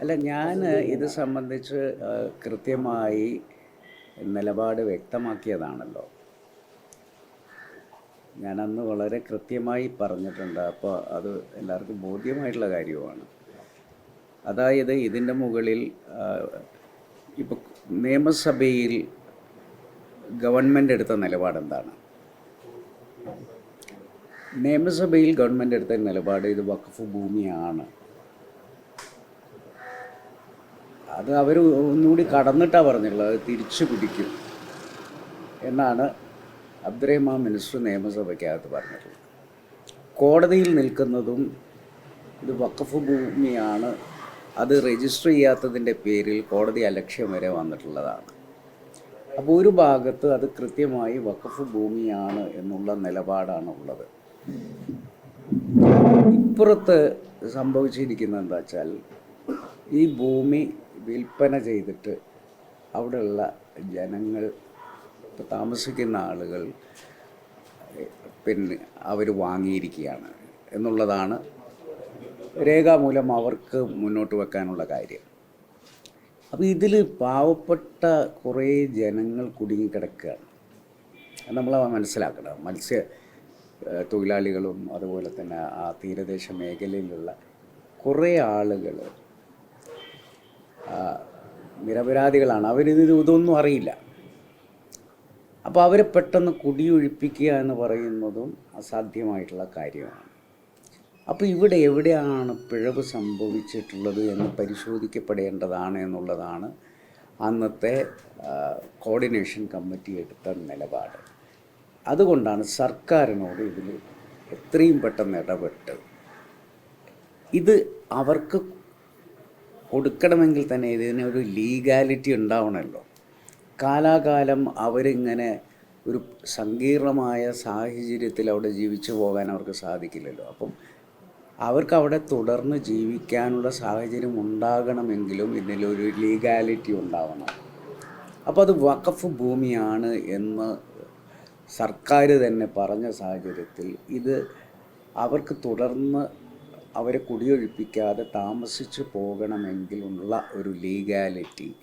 അല്ല ഞാൻ ഇത് സംബന്ധിച്ച് കൃത്യമായി നിലപാട് വ്യക്തമാക്കിയതാണല്ലോ. ഞാനന്ന് വളരെ കൃത്യമായി പറഞ്ഞിട്ടുണ്ട്. അപ്പോൾ അത് എല്ലാവർക്കും ബോധ്യമായിട്ടുള്ള കാര്യമാണ്. അതായത് ഇതിന്റെ മുകളിൽ ഇപ്പോൾ നിയമസഭയിൽ ഗവൺമെന്റ് എടുത്ത നിലപാടെന്താണ്? നിയമസഭയിൽ ഗവൺമെന്റ് എടുത്ത നിലപാട് ഇത് വഖഫ് ഭൂമിയാണ്. അത് അവർ ഒന്നുകൂടി കടന്നിട്ടാണ് പറഞ്ഞുള്ളത് അത് തിരിച്ചു പിടിക്കും എന്നാണ് അബ്ദുറഹ്മാൻ മിനിസ്റ്റർ നിയമസഭയ്ക്കകത്ത് പറഞ്ഞിട്ടുള്ളത്. കോടതിയിൽ നിൽക്കുന്നതും ഇത് വഖഫ് ഭൂമിയാണ് അത് രജിസ്റ്റർ ചെയ്യാത്തതിന്റെ പേരിൽ കോടതി അലക്ഷ്യം വരെ വന്നിട്ടുള്ളതാണ്. അപ്പോൾ ഒരു ഭാഗത്ത് അത് കൃത്യമായി വഖഫ് ഭൂമിയാണ് എന്നുള്ള നിലപാടാണ് ഉള്ളത്. ഇപ്പുറത്ത് സംഭവിച്ചിരിക്കുന്നത് എന്താ വെച്ചാൽ ഈ ഭൂമി വിൽപ്പന ചെയ്തിട്ട് അവിടെയുള്ള ജനങ്ങൾ ഇപ്പോൾ താമസിക്കുന്ന ആളുകൾ പിന്നെ അവർ വാങ്ങിയിരിക്കുകയാണ് എന്നുള്ളതാണ് രേഖാമൂലം അവർക്ക് മുന്നോട്ട് വെക്കാനുള്ള കാര്യം. അപ്പോൾ ഇതിൽ പാവപ്പെട്ട കുറേ ജനങ്ങൾ കുടുങ്ങിക്കിടക്കുകയാണ്. നമ്മൾ മനസ്സിലാക്കണം. മത്സ്യ തൊഴിലാളികളും അതുപോലെ തന്നെ ആ തീരദേശ മേഖലയിലുള്ള കുറേ ആളുകൾ നിരപരാധികളാണ്. അവരിത് ഇതൊന്നും അറിയില്ല. അപ്പോൾ അവരെ പെട്ടെന്ന് കുടിയൊഴിപ്പിക്കുക എന്ന് പറയുന്നതും അസാധ്യമായിട്ടുള്ള കാര്യമാണ്. അപ്പോൾ ഇവിടെ എവിടെയാണ് പിഴവ് സംഭവിച്ചിട്ടുള്ളത് എന്ന് പരിശോധിക്കപ്പെടേണ്ടതാണ് എന്നുള്ളതാണ് അന്നത്തെ കോർഡിനേഷൻ കമ്മിറ്റി എടുത്ത നിലപാട്. അതുകൊണ്ടാണ് സർക്കാരിനോട് ഇതിൽ എത്രയും പെട്ടെന്ന് ഇടപെട്ട്. ഇത് അവർക്ക് കൊടുക്കണമെങ്കിൽ തന്നെ ഇതിനൊരു ലീഗാലിറ്റി ഉണ്ടാവണമല്ലോ കാലാകാലം അവരിങ്ങനെ ഒരു സങ്കീർണമായ സാഹചര്യത്തിൽ അവിടെ ജീവിച്ചു പോകാൻ അവർക്ക് സാധിക്കില്ലല്ലോ. അപ്പം അവർക്ക് അവിടെ തുടർന്ന് ജീവിക്കാനുള്ള സാഹചര്യം ഉണ്ടാകണമെങ്കിലും ഇതിലൊരു ലീഗാലിറ്റി ഉണ്ടാവണം. അപ്പോൾ അത് വഖഫ് ഭൂമിയാണ് എന്ന് സർക്കാർ തന്നെ പറഞ്ഞ സാഹചര്യത്തിൽ ഇത് അവർക്ക് തുടർന്ന് അവരെ കുടിയൊഴിപ്പിക്കാതെ താമസിച്ചു പോകണമെങ്കിലുള്ള ഒരു ലീഗാലിറ്റി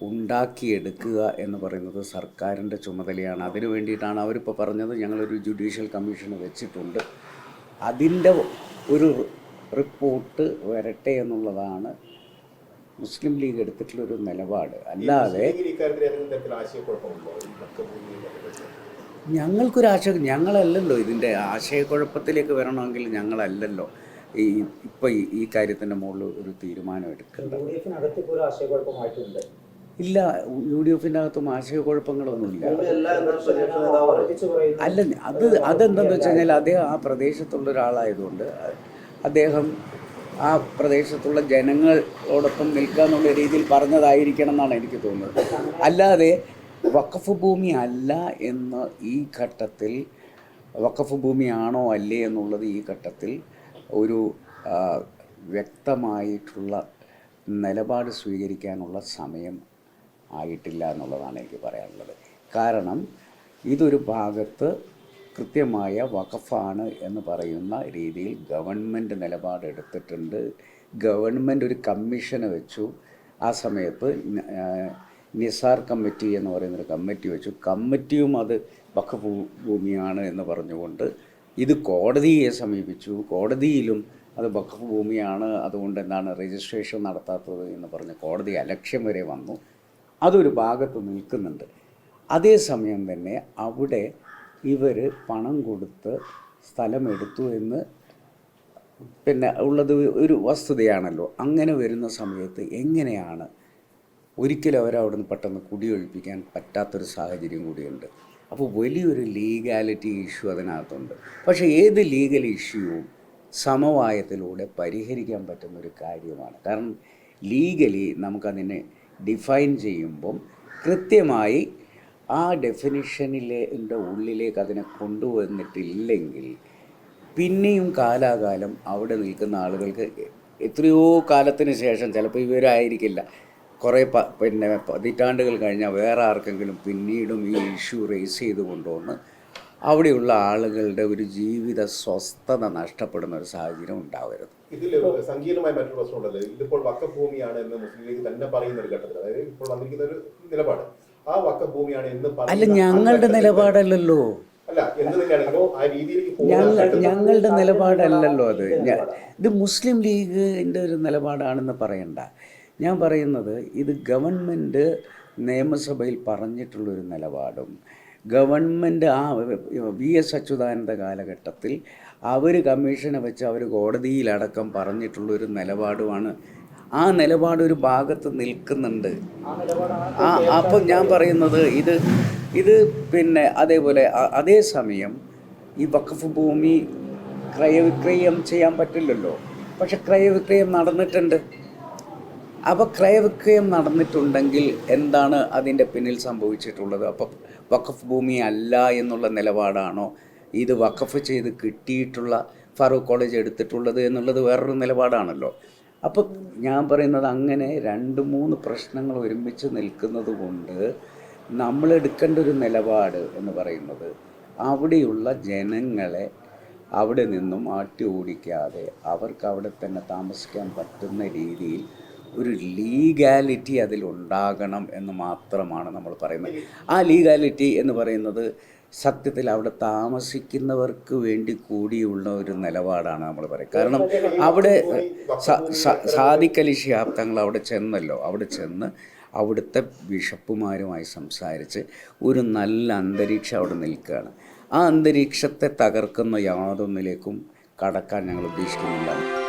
ഉണ്ടാക്കിയെടുക്കുക എന്ന് പറയുന്നത് സർക്കാരിന്റെ ചുമതലയാണ്. അതിനു വേണ്ടിയിട്ടാണ് അവരിപ്പോൾ പറഞ്ഞത് ഞങ്ങളൊരു ജുഡീഷ്യൽ കമ്മീഷൻ വെച്ചിട്ടുണ്ട്. അതിന്റെ ഒരു റിപ്പോർട്ട് വരട്ടെ എന്നുള്ളതാണ് മുസ്ലിം ലീഗ് എടുത്തിട്ടുള്ള ഒരു നിലപാട്. അല്ലാതെ? ഞങ്ങൾക്കൊരു ആശയ ഞങ്ങളല്ലല്ലോ ഇതിന്റെ ആശയക്കുഴപ്പത്തിലേക്ക് വരണമെങ്കിൽ ഞങ്ങളല്ലല്ലോ ഈ ഇപ്പൊ ഈ കാര്യത്തിന്റെ കാര്യത്തിന്റെ മുകളിൽ ഒരു തീരുമാനം എടുക്കേണ്ടത്. ഇല്ല യു ഡി എഫിന്റെ അകത്തും ആശയക്കുഴപ്പങ്ങളൊന്നുമില്ല അല്ല അത് അതെന്താണെന്ന് വെച്ച് കഴിഞ്ഞാൽ അദ്ദേഹം ആ പ്രദേശത്തുള്ള ഒരാളായതുകൊണ്ട് അദ്ദേഹം ആ പ്രദേശത്തുള്ള ജനങ്ങളോടൊപ്പം നിൽക്കുക എന്നുള്ള രീതിയിൽ പറഞ്ഞതായിരിക്കണം എന്നാണ് എനിക്ക് തോന്നുന്നത്. അല്ലാതെ വഖഫ് ഭൂമി അല്ല എന്ന് ഈ ഘട്ടത്തിൽ വഖഫ് ഭൂമിയാണോ അല്ലേ എന്നുള്ളത് ഈ ഘട്ടത്തിൽ ഒരു വ്യക്തമായിട്ടുള്ള നിലപാട് സ്വീകരിക്കാനുള്ള സമയം ആയിട്ടില്ല എന്നുള്ളതാണ് എനിക്ക് പറയാനുള്ളത്. കാരണം ഇതൊരു ഭാഗത്ത് കൃത്യമായ വഖഫാണ് എന്ന് പറയുന്ന രീതിയിൽ ഗവൺമെന്റ് നിലപാടെടുത്തിട്ടുണ്ട്. ഗവൺമെന്റ് ഒരു കമ്മീഷനെ വെച്ചു. ആ സമയത്ത് നിസാർ കമ്മിറ്റി എന്ന് പറയുന്നൊരു കമ്മിറ്റി വെച്ചു. കമ്മിറ്റിയും അത് വഖഫ് ഭൂമിയാണ് എന്ന് പറഞ്ഞുകൊണ്ട് ഇത് കോടതിയെ സമീപിച്ചു. കോടതിയിലും അത് വഖഫ് ഭൂമിയാണ്. അതുകൊണ്ട് എന്താണ് രജിസ്ട്രേഷൻ നടത്താത്തത് എന്ന് പറഞ്ഞ് കോടതി അലക്ഷ്യം വരെ വന്നു. അതൊരു ഭാഗത്ത് നിൽക്കുന്നുണ്ട്. അതേസമയം തന്നെ അവിടെ ഇവർ പണം കൊടുത്ത് സ്ഥലമെടുത്തു എന്ന് പിന്നെ ഉള്ളത് ഒരു വസ്തുതയാണല്ലോ. അങ്ങനെ വരുന്ന സമയത്ത് എങ്ങനെയാണ് ഒരിക്കലും അവരെ അവിടുന്ന് പെട്ടെന്ന് കുടിയൊഴിപ്പിക്കാൻ പറ്റാത്തൊരു സാഹചര്യം കൂടിയുണ്ട്. അപ്പോൾ വലിയൊരു ലീഗാലിറ്റി ഇഷ്യൂ അതിനകത്തുണ്ട്. പക്ഷേ ഏത് ലീഗൽ ഇഷ്യൂവും സമവായത്തിലൂടെ പരിഹരിക്കാൻ പറ്റുന്ന ഒരു കാര്യമാണ്. കാരണം ലീഗലി നമുക്കതിനെ ഡിഫൈൻ ചെയ്യുമ്പം കൃത്യമായി ആ ഡെഫിനിഷനിലെ എന്റെ ഉള്ളിലേക്ക് അതിനെ കൊണ്ടുവന്നിട്ടില്ലെങ്കിൽ പിന്നെയും കാലാകാലം അവിടെ നിൽക്കുന്ന ആളുകൾക്ക് എത്രയോ കാലത്തിന് ശേഷം ചിലപ്പോൾ ഇവരായിരിക്കില്ല. കുറേ പ പിന്നെ പതിറ്റാണ്ടുകൾ കഴിഞ്ഞാൽ വേറെ ആർക്കെങ്കിലും പിന്നീടും ഈ ഇഷ്യൂ റേസ് ചെയ്ത് അവിടെയുള്ള ആളുകളുടെ ഒരു ജീവിത സ്വസ്ഥത നഷ്ടപ്പെടുന്ന ഒരു സാഹചര്യം ഉണ്ടാവരുത്. ഇതിൽ സങ്കീർണമായ മറ്റൊരു പ്രശ്നമുണ്ടല്ലോ. ഇതിപ്പോൾ വക്കഭൂമിയാണ് എന്ന് മുസ്ലിം ലീഗ് തന്നെ പറയുന്ന ഒരു ഘട്ടത്തിൽ അതായത് ഇപ്പോൾ വന്നിരിക്കുന്ന ഒരു നിലപാട്. ആ വക്കഭൂമിയാണ് എന്ന് അല്ല ഞങ്ങളുടെ നിലപാടല്ലല്ലോ. ഞങ്ങൾ ഞങ്ങളുടെ നിലപാടല്ലല്ലോ അത്. ഇത് മുസ്ലിം ലീഗിന്റെ ഒരു നിലപാടാണെന്ന് പറയണ്ട. ഞാൻ പറയുന്നത് ഇത് ഗവൺമെന്റ് നിയമസഭയിൽ പറഞ്ഞിട്ടുള്ളൊരു നിലപാടും. ഗവൺമെന്റ് ആ വി എസ് അച്യുതാനന്ദ കാലഘട്ടത്തിൽ അവർ കമ്മീഷനെ വെച്ച് അവർ കോടതിയിലടക്കം പറഞ്ഞിട്ടുള്ളൊരു നിലപാടുമാണ് ആ നിലപാട് ഒരു ഭാഗത്ത് നിൽക്കുന്നുണ്ട്. ആ അപ്പം ഞാൻ പറയുന്നത് ഇത് ഇത് പിന്നെ അതേപോലെ അതേസമയം ഈ വഖഫ് ഭൂമി ക്രയവിക്രയം ചെയ്യാൻ പറ്റില്ലല്ലോ. പക്ഷെ ക്രയവിക്രയം നടന്നിട്ടുണ്ട്. അപ്പോൾ ക്രയവിക്രയം നടന്നിട്ടുണ്ടെങ്കിൽ എന്താണ് അതിന്റെ പിന്നിൽ സംഭവിച്ചിട്ടുള്ളത്? അപ്പം വഖഫ് ഭൂമി അല്ല എന്നുള്ള നിലപാടാണോ ഇത് വഖഫ് ചെയ്ത് കിട്ടിയിട്ടുള്ള ഫറൂഖ് കോളേജ് എടുത്തിട്ടുള്ളത് എന്നുള്ളത് വേറൊരു നിലപാടാണല്ലോ. അപ്പം ഞാൻ പറയുന്നത് അങ്ങനെ രണ്ട് മൂന്ന് പ്രശ്നങ്ങൾ ഒരുമിച്ച് നിൽക്കുന്നത് കൊണ്ട് നമ്മൾ എടുക്കേണ്ട ഒരു നിലപാട് എന്ന് പറയുന്നത് അവിടെയുള്ള ജനങ്ങളെ അവിടെ നിന്നും ആട്ടി ഓടിക്കാതെ അവർക്ക് അവിടെ തന്നെ താമസിക്കാൻ പറ്റുന്ന രീതിയിൽ ഒരു ലീഗാലിറ്റി അതിലുണ്ടാകണം എന്ന് മാത്രമാണ് നമ്മൾ പറയുന്നത്. ആ ലീഗാലിറ്റി എന്ന് പറയുന്നത് സത്യത്തിൽ അവിടെ താമസിക്കുന്നവർക്ക് വേണ്ടി കൂടിയുള്ള ഒരു നിലപാടാണ് നമ്മൾ പറയുന്നത് കാരണം അവിടെ സ- സ- സാദിഖ് അലി ശിഹാബ് തങ്ങൾ അവിടെ ചെന്നല്ലോ. അവിടെ ചെന്ന് അവിടുത്തെ ബിഷപ്പുമാരുമായി സംസാരിച്ച് ഒരു നല്ല അന്തരീക്ഷം അവിടെ നിൽക്കുകയാണ്. ആ അന്തരീക്ഷത്തെ തകർക്കുന്ന യാതൊന്നിലേക്കും കടക്കാൻ ഞങ്ങൾ ഉദ്ദേശിക്കുന്നില്ല.